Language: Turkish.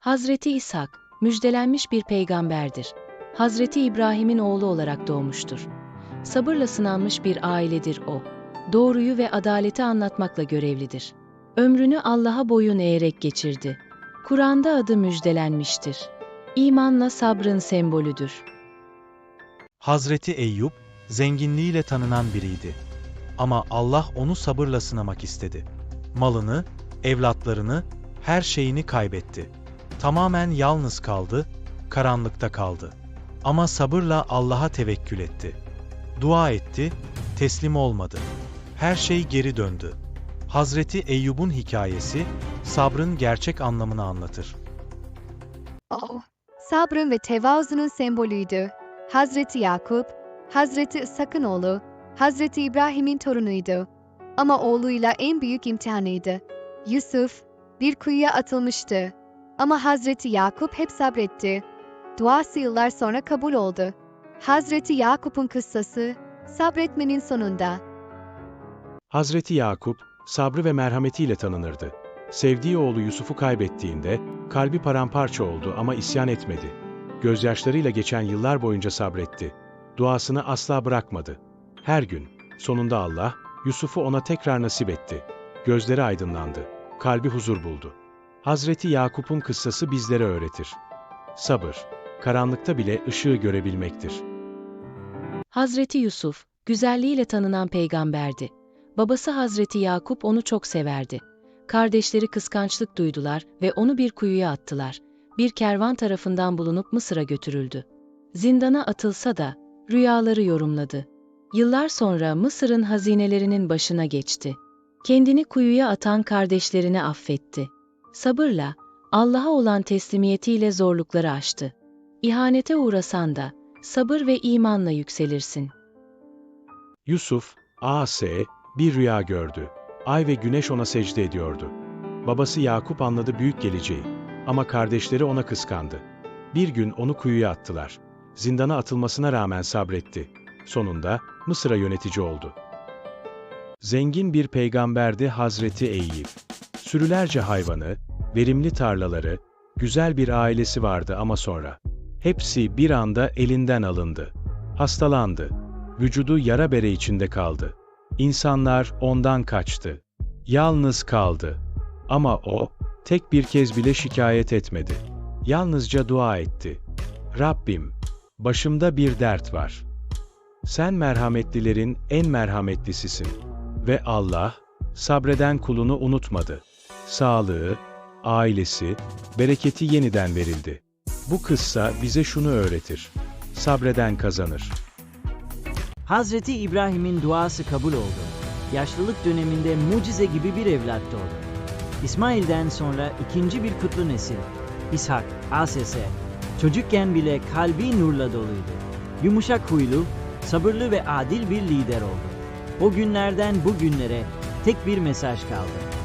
Hazreti İshak, müjdelenmiş bir peygamberdir. Hazreti İbrahim'in oğlu olarak doğmuştur. Sabırla sınanmış bir ailedir o. Doğruyu ve adaleti anlatmakla görevlidir. Ömrünü Allah'a boyun eğerek geçirdi. Kur'an'da adı müjdelenmiştir. İmanla sabrın sembolüdür. Hazreti Eyüp, zenginliğiyle tanınan biriydi. Ama Allah onu sabırla sınamak istedi. Malını, evlatlarını, her şeyini kaybetti. Tamamen yalnız kaldı, karanlıkta kaldı. Ama sabırla Allah'a tevekkül etti. Dua etti, teslim olmadı. Her şey geri döndü. Hazreti Eyyub'un hikayesi, sabrın gerçek anlamını anlatır. Oh, sabrın ve tevazunun sembolüydü. Hazreti Yakup, Hazreti İshak'ın oğlu, Hazreti İbrahim'in torunuydu. Ama oğluyla en büyük imtihanıydı. Yusuf, bir kuyuya atılmıştı. Ama Hazreti Yakup hep sabretti. Duası yıllar sonra kabul oldu. Hazreti Yakup'un kıssası, sabretmenin sonunda. Hazreti Yakup, sabrı ve merhametiyle tanınırdı. Sevdiği oğlu Yusuf'u kaybettiğinde, kalbi paramparça oldu ama isyan etmedi. Gözyaşlarıyla geçen yıllar boyunca sabretti. Duasını asla bırakmadı. Her gün, sonunda Allah, Yusuf'u ona tekrar nasip etti. Gözleri aydınlandı. Kalbi huzur buldu. Hazreti Yakup'un kıssası bizlere öğretir. Sabır, karanlıkta bile ışığı görebilmektir. Hazreti Yusuf, güzelliğiyle tanınan peygamberdi. Babası Hazreti Yakup onu çok severdi. Kardeşleri kıskançlık duydular ve onu bir kuyuya attılar. Bir kervan tarafından bulunup Mısır'a götürüldü. Zindana atılsa da rüyaları yorumladı. Yıllar sonra Mısır'ın hazinelerinin başına geçti. Kendini kuyuya atan kardeşlerini affetti. Sabırla, Allah'a olan teslimiyetiyle zorlukları aştı. İhanete uğrasan da sabır ve imanla yükselirsin. Yusuf, A.S. bir rüya gördü. Ay ve güneş ona secde ediyordu. Babası Yakup anladı büyük geleceği. Ama kardeşleri ona kıskandı. Bir gün onu kuyuya attılar. Zindana atılmasına rağmen sabretti. Sonunda Mısır'a yönetici oldu. Zengin bir peygamberdi Hazreti Eyüp. Sürülerce hayvanı, verimli tarlaları, güzel bir ailesi vardı ama sonra hepsi bir anda elinden alındı. Hastalandı. Vücudu yara bere içinde kaldı. İnsanlar ondan kaçtı. Yalnız kaldı. Ama o, tek bir kez bile şikayet etmedi. Yalnızca dua etti. Rabbim, başımda bir dert var. Sen merhametlilerin en merhametlisisin. Ve Allah, sabreden kulunu unutmadı. Sağlığı, ailesi, bereketi yeniden verildi. Bu kıssa bize şunu öğretir. Sabreden kazanır. Hazreti İbrahim'in duası kabul oldu. Yaşlılık döneminde mucize gibi bir evlat doğdu. İsmail'den sonra ikinci bir kutlu nesil, İshak, ASS, çocukken bile kalbi nurla doluydu. Yumuşak huylu, sabırlı ve adil bir lider oldu. O günlerden bugünlere tek bir mesaj kaldı.